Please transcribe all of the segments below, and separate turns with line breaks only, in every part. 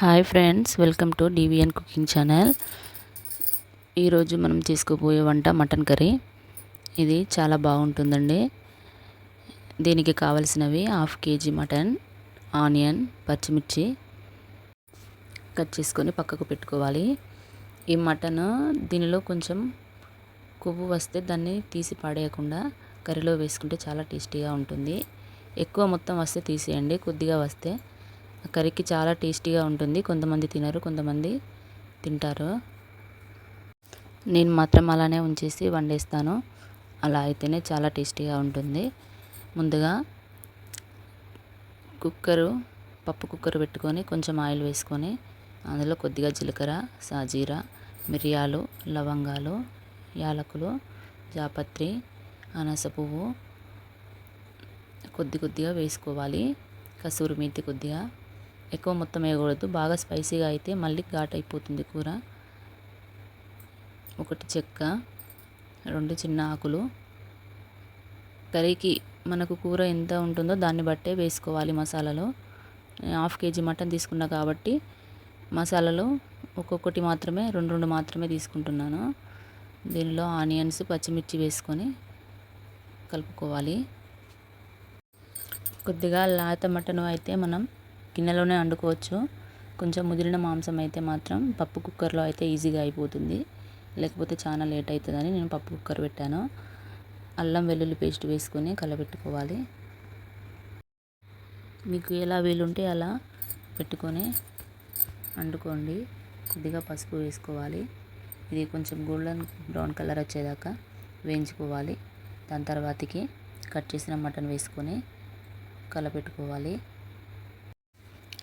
Hi friends welcome to DVN cooking channel. ఈరోజు మనం చేసుకోబోయే వంట మటన్ కర్రీ. ఇది చాలా బాగుంటుందండి. దీనికి కావలసినవి హాఫ్ కేజీ మటన్ ఆనియన్ పచ్చిమిర్చి కట్ చేసుకొని పక్కకు పెట్టుకోవాలి. ఈ మటన్ దీనిలో కొంచెం కొవ్వు వస్తే దాన్ని తీసి పాడేయకుండా కర్రీలో వేసుకుంటే చాలా టేస్టీగా ఉంటుంది. ఎక్కువ మొత్తం వస్తే తీసేయండి కొద్దిగా వస్తే కర్రీకి చాలా టేస్టీగా ఉంటుంది. కొంతమంది తినరు కొంతమంది తింటారు. నేను మాత్రం అలానే ఉంచేసి వండేస్తాను. అలా అయితేనే చాలా టేస్టీగా ఉంటుంది. ముందుగా కుక్కరు పప్పు కుక్కర్ పెట్టుకొని కొంచెం ఆయిల్ వేసుకొని అందులో కొద్దిగా జీలకర్ర సాజీరా మిరియాలు లవంగాలు యాలకులు జాపత్రి అనస పువ్వు కొద్ది కొద్దిగా వేసుకోవాలి. కసూరి మేతి కొద్దిగా ఎక్కువ మొత్తం వేయకూడదు. బాగా స్పైసీగా అయితే మళ్ళీ ఘాట్ అయిపోతుంది కూర. ఒకటి చెక్క రెండు చిన్న ఆకులు. కర్రీకి మనకు కూర ఎంత ఉంటుందో దాన్ని బట్టే వేసుకోవాలి మసాలాలో. హాఫ్ కేజీ మటన్ తీసుకున్నా కాబట్టి మసాలాలో ఒక్కొక్కటి మాత్రమే రెండు రెండు మాత్రమే తీసుకుంటున్నాను. దీనిలో ఆనియన్స్ పచ్చిమిర్చి వేసుకొని కలుపుకోవాలి. కొద్దిగా లేత మటన్ అయితే మనం గిన్నెలోనే వండుకోవచ్చు. కొంచెం ముదిరిన మాంసం అయితే మాత్రం పప్పు కుక్కర్లో అయితే ఈజీగా అయిపోతుంది. లేకపోతే చాలా లేట్ అవుతుందని నేను పప్పు కుక్కర్ పెట్టాను. అల్లం వెల్లుల్లి పేస్ట్ వేసుకొని కలబెట్టుకోవాలి. మీకు ఎలా వీలుంటే అలా పెట్టుకొని వండుకోండి. కొద్దిగా పసుపు వేసుకోవాలి. ఇది కొంచెం గోల్డెన్ బ్రౌన్ కలర్ వచ్చేదాకా వేయించుకోవాలి. దాని తర్వాతకి కట్ చేసిన మటన్ వేసుకొని కలపెట్టుకోవాలి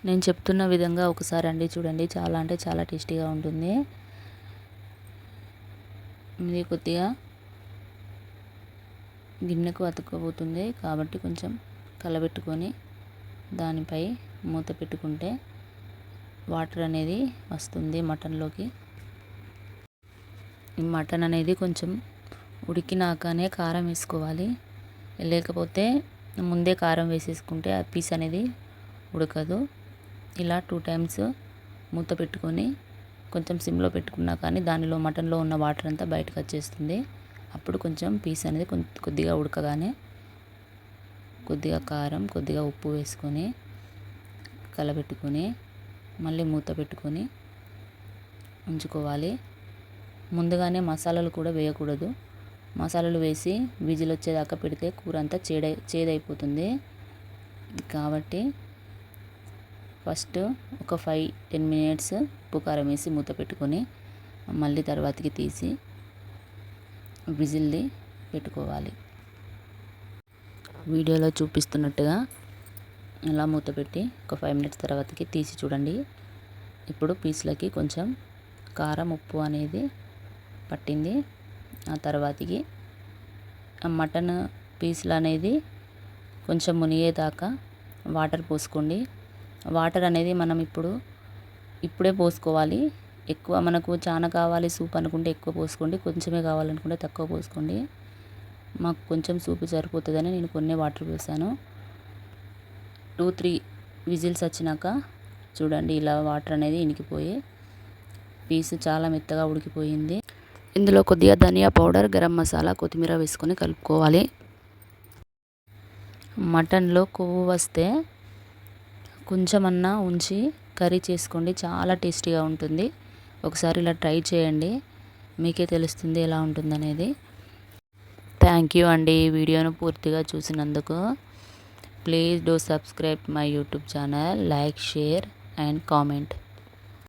నేను చెప్తున్న విధంగా ఒకసారి అండి చూడండి. చాలా అంటే చాలా టేస్టీగా ఉంటుంది. ఇది కొద్దిగా గిన్నెకు అతుక్కోబోతుంది కాబట్టి కొంచెం కలబెట్టుకొని దానిపై మూత పెట్టుకుంటే వాటర్ అనేది వస్తుంది మటన్లోకి. ఈ మటన్ అనేది కొంచెం ఉడికినాకనే కారం వేసుకోవాలి. లేకపోతే ముందే కారం వేసేసుకుంటే ఆ పీస్ అనేది ఉడకదు. ఇలా టూ టైమ్స్ మూత పెట్టుకొని కొంచెం సిమ్లో పెట్టుకున్నా కానీ దానిలో మటన్లో ఉన్న వాటర్ అంతా బయటకు వచ్చేస్తుంది. అప్పుడు కొంచెం పీస్ అనేది కొద్దిగా ఉడకగానే కొద్దిగా కారం కొద్దిగా ఉప్పు వేసుకొని కలబెట్టుకొని మళ్ళీ మూత పెట్టుకొని ఉంచుకోవాలి. ముందుగానే మసాలాలు కూడా వేయకూడదు. మసాలాలు వేసి విజిల్ వచ్చేదాకా పెడితే కూర అంతా చేడై చేదైపోతుంది. కాబట్టి ఫస్ట్ ఒక ఫైవ్ టెన్ మినిట్స్ ఉప్పు కారం వేసి మూత పెట్టుకొని మళ్ళీ తర్వాతకి తీసి విజిల్ది పెట్టుకోవాలి. వీడియోలో చూపిస్తున్నట్టుగా ఇలా మూత పెట్టి ఒక ఫైవ్ మినిట్స్ తర్వాతకి తీసి చూడండి. ఇప్పుడు పీసులకి కొంచెం కారం ఉప్పు అనేది పట్టింది. ఆ తర్వాతకి మటన్ పీసులు అనేది కొంచెం మునిగేదాకా వాటర్ పోసుకోండి. వాటర్ అనేది మనం ఇప్పుడు ఇప్పుడే పోసుకోవాలి. ఎక్కువ మనకు చాలా కావాలి సూప్ అనుకుంటే ఎక్కువ పోసుకోండి. కొంచెమే కావాలనుకుంటే తక్కువ పోసుకోండి. మాకు కొంచెం సూప్ సరిపోతుందని నేను కొన్ని వాటర్ పోసాను. టూ త్రీ విజిల్స్ వచ్చినాక చూడండి ఇలా వాటర్ అనేది ఇనికిపోయి పీస్ చాలా మెత్తగా ఉడికిపోయింది. ఇందులో కొద్దిగా ధనియా పౌడర్ గరం మసాలా కొత్తిమీర వేసుకొని కలుపుకోవాలి. మటన్లో కొవ్వు వస్తే కొంచెమన్నా ఉంచి కర్రీ చేసుకోండి. చాలా టేస్టీగా ఉంటుంది. ఒకసారి ఇలా ట్రై చేయండి. మీకే తెలుస్తుంది ఎలా ఉంటుందనేది. థ్యాంక్ యూ అండి వీడియోను పూర్తిగా చూసినందుకు. Please do subscribe my YouTube channel. Like share and comment.